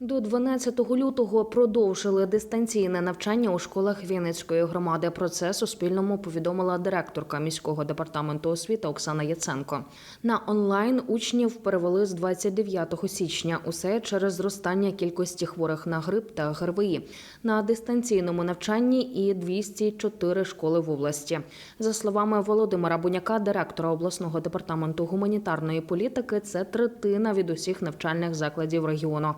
До 12 лютого продовжили дистанційне навчання у школах Вінницької громади. Про це Суспільному повідомила директорка міського департаменту освіти Оксана Яценко. На онлайн учнів перевели з 29 січня. Усе через зростання кількості хворих на грип та ГРВІ. На дистанційному навчанні і 204 школи в області. За словами Володимира Буняка, директора обласного департаменту гуманітарної політики, це третина від усіх навчальних закладів регіону.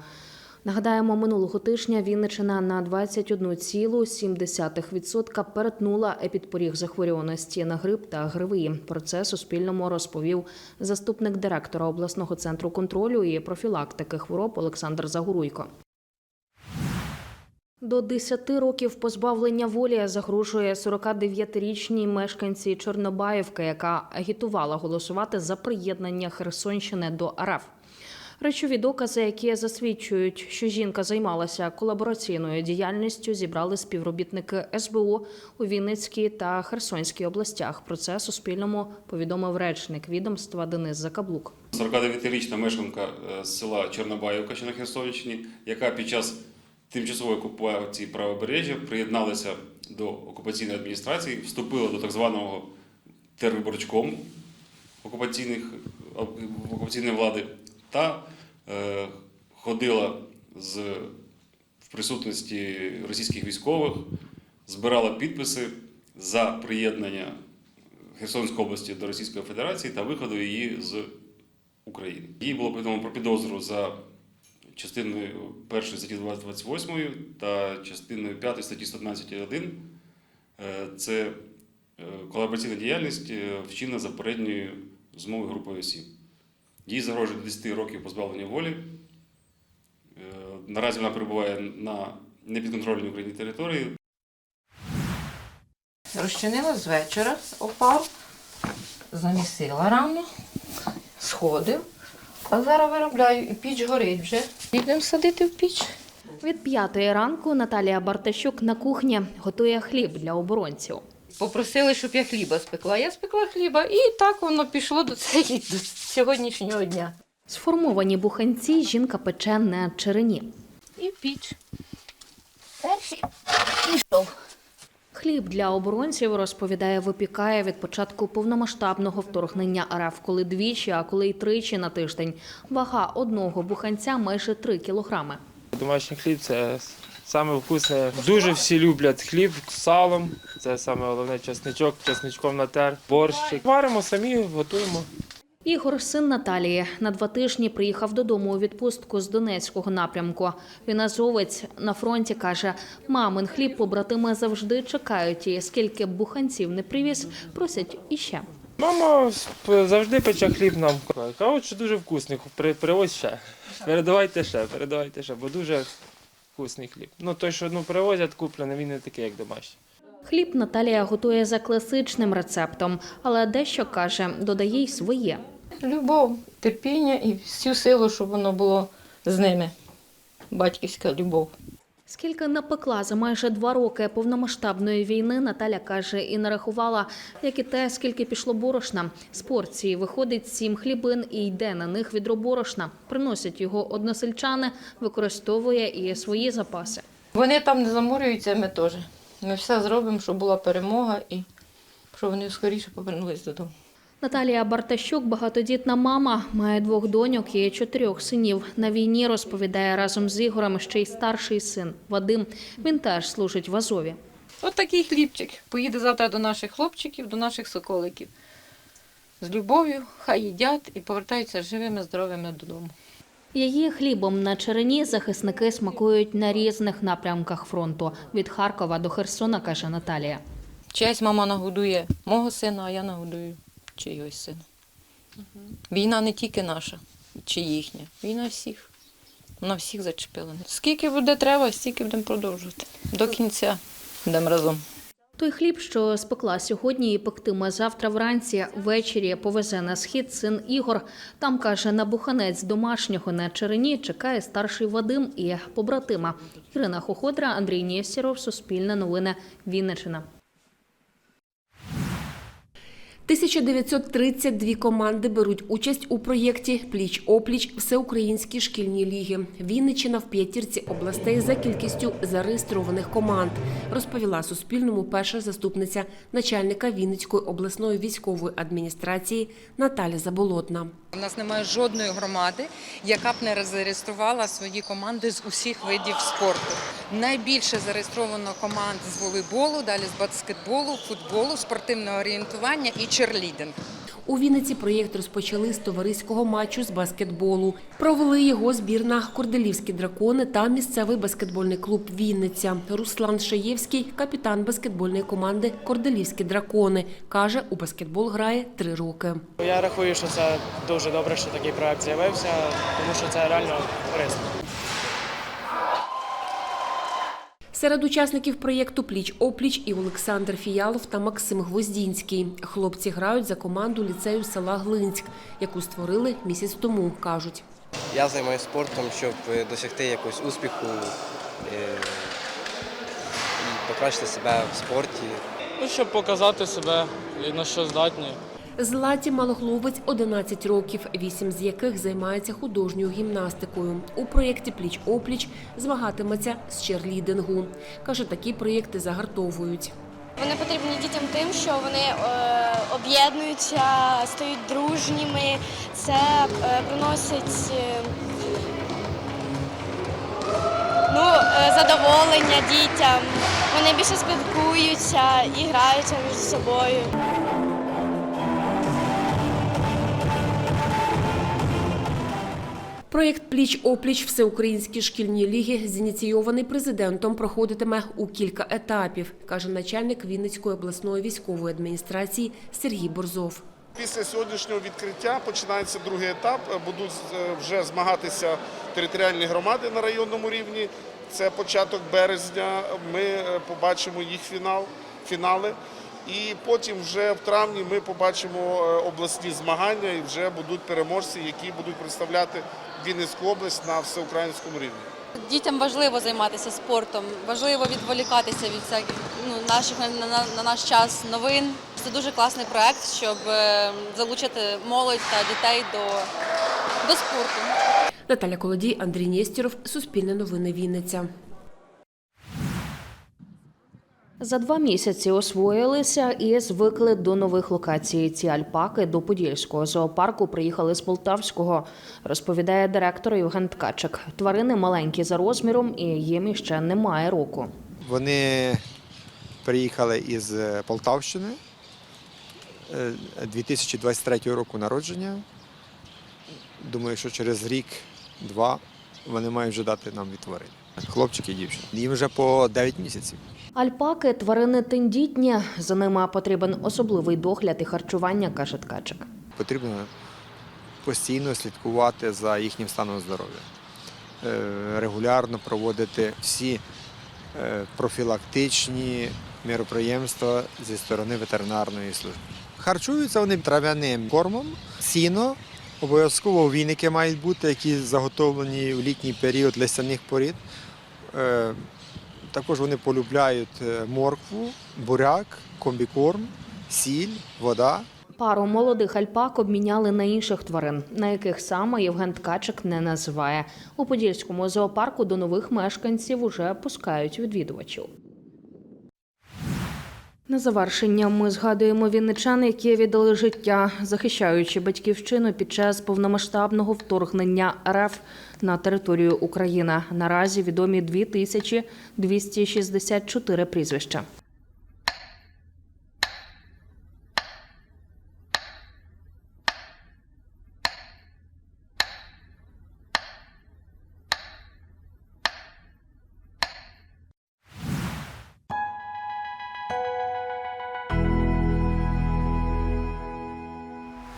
Нагадаємо, минулого тижня Вінничина на 21,7% перетнула епідпоріг захворюваності на грип та ГРВІ. Про це Суспільному розповів заступник директора обласного центру контролю і профілактики хвороб Олександр Загоруйко. До 10 років позбавлення волі загрожує 49-річній мешканці Чорнобаївки, яка агітувала голосувати за приєднання Херсонщини до РФ. Речові докази, які засвідчують, що жінка займалася колабораційною діяльністю, зібрали співробітники СБУ у Вінницькій та Херсонській областях. Про це Суспільному повідомив речник відомства Денис Закаблук. 49-річна мешканка е, з села Чорнобаївка, що на Херсонщині, яка під час тимчасової окупації правобережжя приєдналася до окупаційної адміністрації, вступила до так званого тервиборчком окупаційних, окупаційної влади та е, ходила з, в присутності російських військових, збирала підписи за приєднання Херсонської області до Російської Федерації та виходу її з України. Їй було повідомлено про підозру за частиною 1 статті 28 та частиною 5 статті 115.1. Е, Це е, колабораційна діяльність вчинена за попередньою змовою групою осіб. Їй загрожує до 10 років позбавлення волі. Е, Наразі вона перебуває на непідконтрольній Україні території. Розчинила з вечора, опав, замісила рано, сходив. А зараз виробляю і піч горить вже. Підемо садити в піч. Від п'ятої ранку Наталія Бартащук на кухні готує хліб для оборонців. Попросили, щоб я хліба спекла. Я спекла хліба, і так воно пішло до, цієї, до сьогоднішнього дня. Сформовані буханці жінка пече на черені. І піч. Перший пішов. Хліб для оборонців розповідає, випікає від початку повномасштабного вторгнення РФ, коли двічі, а коли й тричі на тиждень. Вага одного буханця майже 3 кілограми. Домашній хліб це саме вкусне. Дуже всі люблять хліб з салом. Це саме головне чесничок, чесничком натер, борщик. Варимо самі, готуємо. Ігор, син Наталії, на два тижні приїхав додому у відпустку з Донецького напрямку. Він азовець на фронті каже: мамин хліб побратими завжди чекають. І скільки б буханців не привіз, просять іще. Мама завжди пече хліб нам. Кажуть, що дуже вкусний. При- Привозь ще. Передавайте ще, передавайте ще, бо дуже вкусний хліб. Ну той, що ну, привозять куплений, він не такий, як домашній. Хліб Наталія готує за класичним рецептом, але дещо каже, додає й своє. Любов, терпіння і всю силу, щоб воно було з ними. Батьківська любов. Скільки напекла за майже два роки повномасштабної війни, Наталя каже, і нарахувала, як і те, скільки пішло борошна. З порції виходить сім хлібин і йде на них відро борошна. Приносять його односельчани, використовує і свої запаси. Вони там не замурюються, ми теж. Ми все зробимо, щоб була перемога і щоб вони скоріше повернулись додому. Наталія Бартащук, багатодітна мама, має двох доньок і чотирьох синів. На війні розповідає разом з Ігорем ще й старший син Вадим. Він теж служить в Азові. От такий хлібчик. Поїде завтра до наших хлопчиків, до наших соколиків. З любов'ю, хай їдять і повертаються живими, здоровими додому. Її хлібом на черені захисники смакують на різних напрямках фронту від Харкова до Херсона, каже Наталія. Чиясь мама нагодує мого сина, а я нагодую чийось сина. Війна не тільки наша чи їхня, війна всіх. Вона всіх зачепила. Скільки буде треба, стільки будемо продовжувати. До кінця будемо разом. Той хліб, що спекла сьогодні і пектиме завтра вранці, ввечері повезе на схід син Ігор. Там каже, на буханець домашнього на Черені чекає старший Вадим і побратима. Ірина Хоходра, Андрій Нєсіров, Суспільне новини, Вінниччина. 1932 команди беруть участь у проєкті Пліч-опліч Всеукраїнські шкільні ліги. Вінниччина в п'ятірці областей за кількістю зареєстрованих команд, розповіла Суспільному перша заступниця начальника Вінницької обласної військової адміністрації Наталя Заболотна. У нас немає жодної громади, яка б не зареєструвала свої команди з усіх видів спорту. Найбільше зареєстровано команд з волейболу, далі з баскетболу, футболу, спортивного орієнтування і черлідинг. У Вінниці проєкт розпочали з товариського матчу з баскетболу. Провели його збірна Корделівські дракони та місцевий баскетбольний клуб Вінниця. Руслан Шаєвський, капітан баскетбольної команди Корделівські дракони, каже, у баскетбол грає три роки. Я рахую, що це дуже добре, що такий проект з'явився, тому що це реально корисно. Серед учасників проєкту Пліч-опліч і Олександр Фіялов та Максим Гвоздінський. Хлопці грають за команду ліцею села Глинськ, яку створили місяць тому, кажуть. Я займаюся спортом, щоб е, досягти якогось успіху е, і покращити себе в спорті. Ну, щоб показати себе на що здатні. Златі Малогловець 11 років, вісім з яких займається художньою гімнастикою. У проєкті Пліч-опліч змагатиметься з черлідингу. Каже, такі проєкти загартовують. Вони потрібні дітям тим, що вони е, об'єднуються, стають дружніми. Це е, приносить е, ну, задоволення дітям. Вони більше спілкуються і граються між собою. Проєкт Пліч-опліч Всеукраїнські шкільні ліги зініційований президентом проходитиме у кілька етапів, каже начальник Вінницької обласної військової адміністрації Сергій Борзов. Після сьогоднішнього відкриття починається другий етап. Будуть е, вже змагатися територіальні громади на районному рівні. Це початок березня. Ми е, побачимо їх фінал, фінали. І потім вже в травні ми побачимо е, обласні змагання і вже будуть переможці, які будуть представляти Вінницьку область на всеукраїнському рівні. Дітям важливо займатися спортом, важливо відволікатися від всяких ну, наших на, на, на наш час новин. Це дуже класний проект, щоб е, залучити молодь та дітей до, до спорту. Наталя Колодій, Андрій Нєстєров, Суспільне новини Вінниця. За два місяці освоїлися і звикли до нових локацій. Ці альпаки до Подільського зоопарку приїхали з Полтавського, розповідає директор Євген Ткачик. Тварини маленькі за розміром і їм іще немає року. Вони приїхали із е, Полтавщини е, 2023 року народження. Думаю, що через рік-два вони мають вже дати нам відтворення. Хлопчик і дівчина. Їм вже по 9 місяців. Альпаки тварини тендітні. За ними потрібен особливий догляд і харчування, каже Ткачик. Потрібно постійно слідкувати за їхнім станом здоров'я, Е, регулярно проводити всі е, профілактичні міроприємства зі сторони ветеринарної служби. Харчуються вони трав'яним кормом, сіно. Обов'язково віники мають бути, які заготовлені в літній період лисяних порід. Також вони полюбляють е, моркву, буряк, комбікорм, сіль, вода. Пару молодих альпак обміняли на інших тварин, на яких саме Євген Ткачик не називає. У Подільському зоопарку до нових мешканців уже пускають відвідувачів. На завершення ми згадуємо вінничан, які віддали життя, захищаючи батьківщину під час повномасштабного вторгнення РФ на територію України. Наразі відомі 2264 прізвища.